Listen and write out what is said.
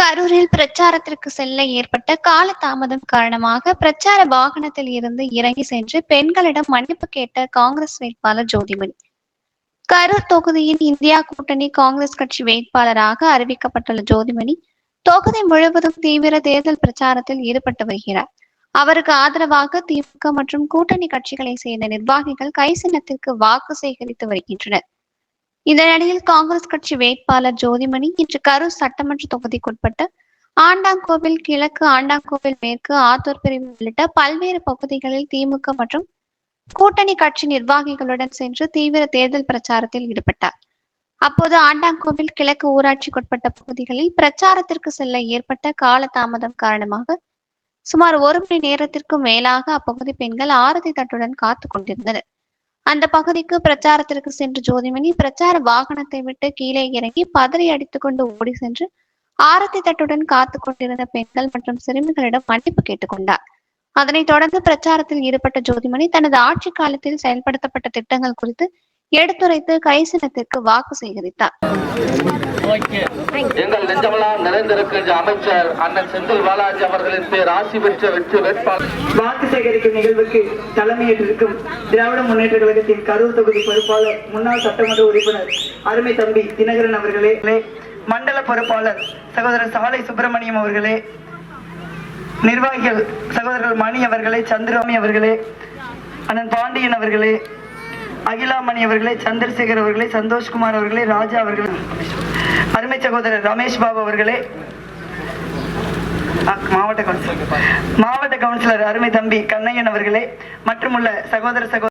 கரூரில் பிரச்சாரத்திற்கு செல்ல ஏற்பட்ட கால தாமதம் காரணமாக பிரச்சார வாகனத்தில் இருந்து இறங்கி சென்று பெண்களிடம் மன்னிப்பு கேட்ட காங்கிரஸ் வேட்பாளர் ஜோதிமணி. கரூர் தொகுதியின் இந்தியா கூட்டணி காங்கிரஸ் கட்சி வேட்பாளராக அறிவிக்கப்பட்டுள்ள ஜோதிமணி தொகுதி முழுவதும் தீவிர தேர்தல் பிரச்சாரத்தில் ஈடுபட்டு வருகிறார். அவருக்கு ஆதரவாக திமுக மற்றும் கூட்டணி கட்சிகளை சேர்ந்த நிர்வாகிகள் கை சின்னத்திற்கு வாக்கு சேகரித்து வருகின்றனர். இந்த நிலையில் காங்கிரஸ் கட்சி வேட்பாளர் ஜோதிமணி இன்று கரூர் சட்டமன்ற தொகுதிக்குட்பட்ட ஆண்டாங்கோவில் கிழக்கு ஆண்டாங்கோவில் மேற்கு ஆத்தூர் பிரிவு உள்ளிட்ட பல்வேறு பகுதிகளில் திமுக மற்றும் கூட்டணி கட்சி நிர்வாகிகளுடன் சென்று தீவிர தேர்தல் பிரச்சாரத்தில் ஈடுபட்டார். அப்போது ஆண்டாங்கோவில் கிழக்கு ஊராட்சிக்குட்பட்ட பகுதிகளில் பிரச்சாரத்திற்கு செல்ல ஏற்பட்ட கால தாமதம் காரணமாக சுமார் ஒரு மணி நேரத்திற்கும் மேலாக அப்பகுதி பெண்கள் ஆரதி தட்டுடன் காத்து கொண்டிருந்தனர். அந்த பகுதிக்கு பிரச்சாரத்திற்கு சென்ற ஜோதிமணி பிரச்சார வாகனத்தை விட்டு கீழே இறங்கி பதறி அடித்துக் கொண்டு ஓடி சென்று ஆரத்தி தட்டுடன் காத்து கொண்டிருந்த பெண்கள் மற்றும் சிறுமிகளிடம் மன்னிப்பு கேட்டுக்கொண்டார் அதனைத் தொடர்ந்து பிரச்சாரத்தில் ஈடுபட்ட ஜோதிமணி தனது ஆட்சி காலத்தில் செயல்படுத்தப்பட்ட திட்டங்கள் குறித்து எடுத்துரைத்து கைசினத்திற்கு வாக்கு சேகரித்தார். எங்கள் நெஞ்சமெல்லாம் நிறைந்திருக்கின்ற அமைச்சர் அண்ணன் செந்தில் பாலாஜி அவர்களின் பேர் ஆசி பெற்ற வெற்றி வேட்பாளர். வாக்கு சேகரிக்கும் நிகழ்வுக்கு தலைமையேற்றிருக்கும் திராவிட முன்னேற்ற கழகத்தின் கரூர் தொகுதி பொறுப்பாளர் முன்னாள் சட்டமன்ற உறுப்பினர் அருமை தம்பி தினகரன் அவர்களே மண்டல பொறுப்பாளர் சகோதரர் சாலை சுப்பிரமணியம் அவர்களே நிர்வாகிகள் சகோதரர்கள் மணி அவர்களே சந்திராமி அவர்களே அண்ணன் பாண்டியன் அவர்களே அகிலாமணி அவர்களை சந்திரசேகர் அவர்களே சந்தோஷ்குமார் அவர்களே ராஜா அவர்களே அருமை சகோதரர் ரமேஷ் பாபு அவர்களே மாவட்ட கவுன்சிலர் மாவட்ட கவுன்சிலர் அருமை தம்பி கண்ணையன் அவர்களே மற்றும் உள்ள சகோதர சகோதர